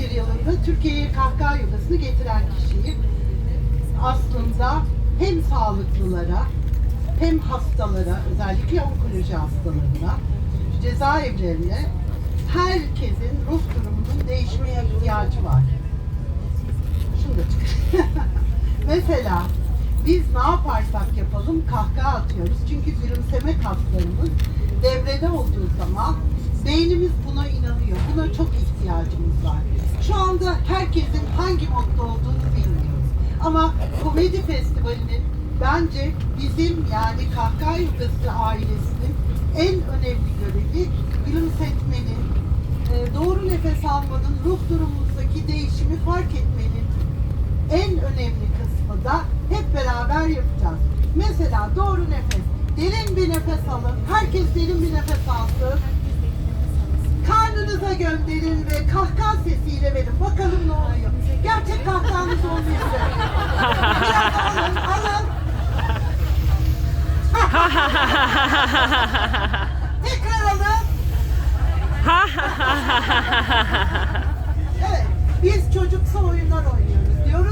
2011 yılında Türkiye'ye kahkaha yogasını getiren kişiyim. Aslında hem sağlıklılara hem hastalara, özellikle onkoloji hastalarına, cezaevlerine herkesin ruh durumunun değişmeye ihtiyacı var. Şunu. Mesela biz ne yaparsak yapalım kahkaha atıyoruz. Çünkü gülümseme kaslarımız devrede olduğu zaman beynimiz buna inanıyor. Buna çok Ama komedi festivalinin bence bizim yani kahkaha yogası ailesinin en önemli görevi gülümsetmenin, e, doğru nefes almanın, ruh durumumuzdaki değişimi fark etmenin en önemli kısmı da hep beraber yapacağız. Mesela doğru nefes. Derin bir nefes alın. Herkes derin bir nefes alsın. Karnınıza gönderin ve kahkaha sesiyle verin. Tekrar alın. Evet, biz çocuksu oyunlar oynuyoruz.